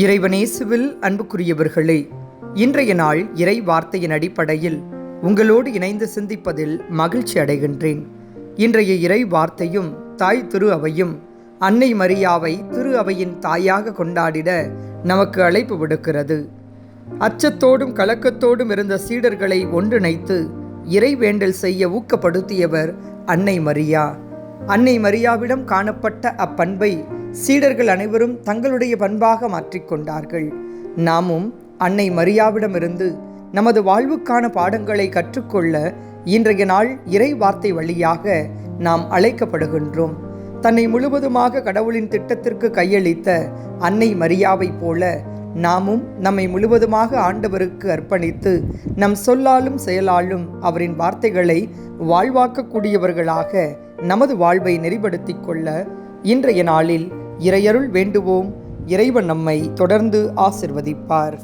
இறைவனேசுவில் அன்புக்குரியவர்களே இன்றைய நாள் இறை வார்த்தையின் அடிப்படையில் உங்களோடு இணைந்து சிந்திப்பதில் மகிழ்ச்சி அடைகின்றேன். இன்றைய இறை வார்த்தையும் தாய் திரு அவையும் அன்னை மரியாவை திரு அவையின் தாயாக கொண்டாடிட நமக்கு அழைப்பு விடுக்கிறது. அச்சத்தோடும் கலக்கத்தோடும் இருந்த சீடர்களை ஒன்றிணைத்து இறை வேண்டல் செய்ய ஊக்கப்படுத்தியவர் அன்னை மரியா. அன்னை மரியாவிடம் காணப்பட்ட அப்பண்பை சீடர்கள் அனைவரும் தங்களுடைய பண்பாக மாற்றிக்கொண்டார்கள் நாமும் அன்னை மரியாவிடமிருந்து நமது வாழ்வுக்கான பாடங்களை கற்றுக்கொள்ள இன்றைய நாள் இறை வார்த்தை வழியாக நாம் அழைக்கப்படுகின்றோம். தன்னை முழுவதுமாக கடவுளின் திட்டத்திற்கு கையளித்த அன்னை மரியாவைப் போல நாமும் நம்மை முழுவதுமாக ஆண்டவருக்கு அர்ப்பணித்து நம் சொல்லாலும் செயலாலும் அவரின் வார்த்தைகளை வாழ்வாக்கக்கூடியவர்களாக நமது வாழ்வை நெறிப்படுத்திக் கொள்ள இன்றைய நாளில் இறையருள் வேண்டுவோம். இறைவன் நம்மை தொடர்ந்து ஆசிர்வதிப்பார்.